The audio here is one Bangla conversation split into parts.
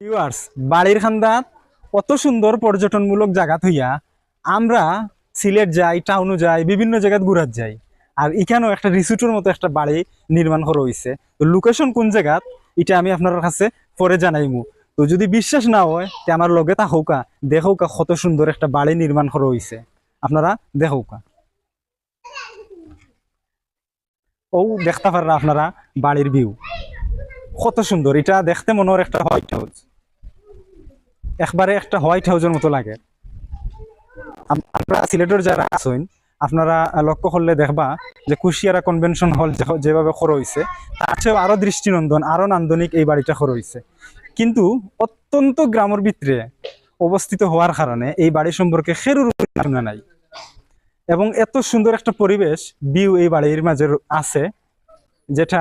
ভিউয়ার্স বাড়ির খান্দাত কত সুন্দর পর্যটনমূলক জায়গা থইয়া আমরা সিলেট যাই টাউনও যাই, বিভিন্ন জায়গায় ঘুরাত যাই। আর এখানেও একটা রিসুটের মতো একটা বাড়ি নির্মাণ করা হয়েছে তো লোকেশন কোন জায়গাত, এটা আমি আপনার কাছে পরে জানাইমু। তো যদি বিশ্বাস না হয়, তে আমার লগে তা হৌকা দেখৌকা কত সুন্দর একটা বাড়ি নির্মাণ করা হয়েছে আপনারা দেখৌকা। ও, দেখতে পাররা আপনারা বাড়ির ভিউ কত সুন্দর, এটা দেখতে মনে হয় একটা হোয়াইট হাউস একবারে একটা হোয়াইট হাউসের মতো লাগে। আপনারা সিলেটের যারা আছেন, আপনারা লক্ষ্য করলে দেখবা যে কুশিয়ারা কনভেনশন হল যেভাবে খর হয়েছে তার চেয়েও আরও দৃষ্টিনন্দন, আরও নান্দনিক এই বাড়িটা খর হয়েছে কিন্তু অত্যন্ত গ্রামের ভিতরে অবস্থিত হওয়ার কারণে এই বাড়ি সম্পর্কে খেরুর ধারণা নাই। এবং এত সুন্দর একটা পরিবেশ ভিউ এই বাড়ির মাঝে আছে, যেটা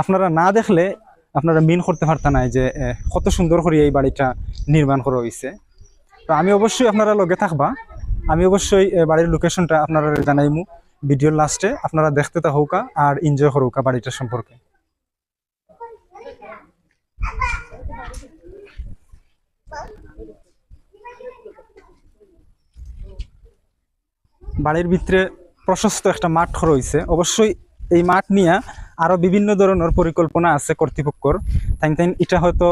আপনারা না দেখলে আপনারা মিন করতে পারতেন না যে কত সুন্দর করে এই বাড়িটা নির্মাণ করা হয়েছে তো আমি অবশ্যই আপনারা লগে থাকবা। আমি অবশ্যই বাড়ির লোকেশনটা আপনারা জানাইমু। ভিডিওর লাস্টে আপনারা দেখতে তা হৌকা আর এনজয় করুকা বাড়িটা সম্পর্কে। বাড়ির ভিতরে প্রশস্ত একটা মাঠ রয়েছে। অবশ্যই এই মাঠ নিয়ে আরও বিভিন্ন ধরনের পরিকল্পনা আছে কর্তৃপক্ষর। তাই তাই এটা হয়তো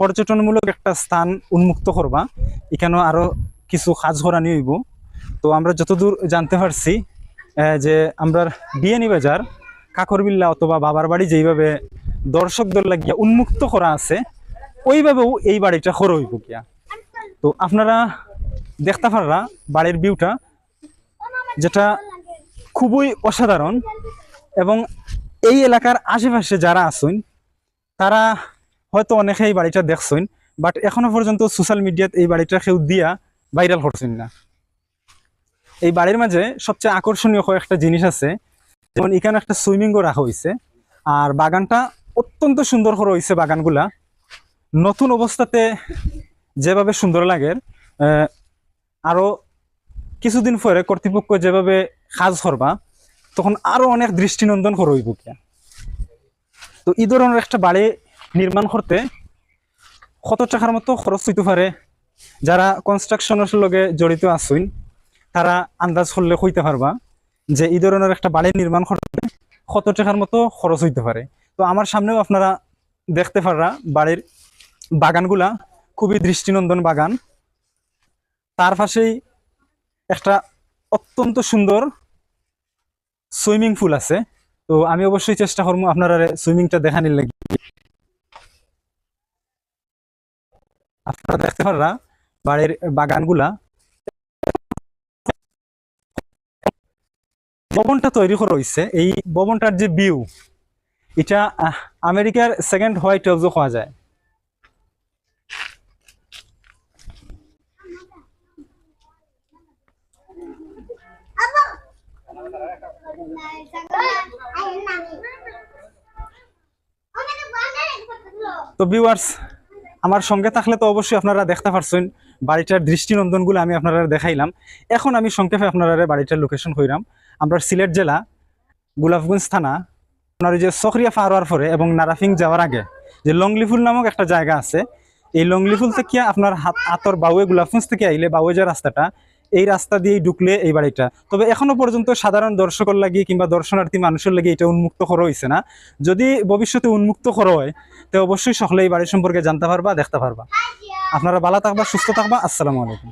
পর্যটনমূলক একটা স্থান উন্মুক্ত করবা, এখানেও আরও কিছু কাজ করানি হইব। তো আমরা যতদূর জানতে পারছি যে আমরা বিয়ানি বাজার, কাকরবিল্লা অথবা বাবার বাড়ি যেইভাবে দর্শকদের লাগিয়া উন্মুক্ত করা আছে, ওইভাবেও এই বাড়িটা খর হইব গিয়া। তো আপনারা দেখতে পাররা বাড়ির ভিউটা যেটা খুবই অসাধারণ এবং এই এলাকার আশেপাশে যারা আছেন তারা হয়তো অনেকে এই বাড়িটা দেখছেন বাট এখনও পর্যন্ত সোশ্যাল মিডিয়াত এই বাড়িটা কেউ দিয়া ভাইরাল করছেন না। এই বাড়ির মাঝে সবচেয়ে আকর্ষণীয় কয়েকটা জিনিস আছে যেমন এখানে একটা সুইমিংও রাখা হয়েছে আর বাগানটা অত্যন্ত সুন্দর করে হয়েছে বাগানগুলা। নতুন অবস্থাতে যেভাবে সুন্দর লাগে আহ, আরও কিছুদিন পরে কর্তৃপক্ষ যেভাবে কাজ করবা তখন আরও অনেক দৃষ্টিনন্দন করে হইব কিয়া তো এই ধরনের একটা বাড়ি নির্মাণ করতে কত টাকার মতো খরচ হইতে পারে? যারা কনস্ট্রাকশনের লগে জড়িত আছেন, তারা আন্দাজ করলে হইতে পারবা যে এই ধরনের একটা বাড়ি নির্মাণ করতে কত টাকার মতো খরচ হইতে পারে। তো আমার সামনেও আপনারা দেখতে পাররা বাড়ির বাগানগুলা, খুবই দৃষ্টিনন্দন বাগান। তার পাশেই একটা অত্যন্ত সুন্দর সুইমিং পুল আছে। তো আমি অবশ্যই চেষ্টা করব আপনারা সুইমিংটা দেখানির লাগি আপনারা দেখতে পাররা, বাড়ির বাগানগুলা ভবনটা তৈরি করা হয়েছে এই ভবনটার যে ভিউ, এটা আমেরিকার সেকেন্ড হোয়াইট হাউসও পাওয়া যায়। তো ভিউয়ার্স আমার সঙ্গে থাকলে তো অবশ্যই আপনারা দেখতে পারছেন বাড়িটার দৃষ্টিনন্দনগুলো আমি আপনারা দেখাইলাম। এখন আমি সংক্ষেপে আপনারা বাড়িটার লোকেশন কইরাম। আমরা সিলেট জেলা, গোলাপগঞ্জ থানা, আপনার যে সখরিয়া ফারোয়ার পরে এবং নারাফিং যাওয়ার আগে যে লংলিফুল নামক একটা জায়গা আছে, এই লংলিফুল থেকে আপনার হাত আতর বাউয়ে গোলাপগঞ্জ থেকে আইলে বাউয়ে যে রাস্তাটা এই রাস্তা দিয়েই ঢুকলে এই বাড়িটা। তবে এখনও পর্যন্ত সাধারণ দর্শকর লাগিয়ে কিংবা দর্শনার্থী মানুষের লাগে এটা উন্মুক্ত করা হয়েছে না। যদি ভবিষ্যতে উন্মুক্ত করা হয়, তো অবশ্যই সকলে এই বাড়ি সম্পর্কে জানতে পারবা, দেখতে পারবা। আপনারা ভালো থাকবা, সুস্থ থাকবা। আসসালামু আলাইকুম।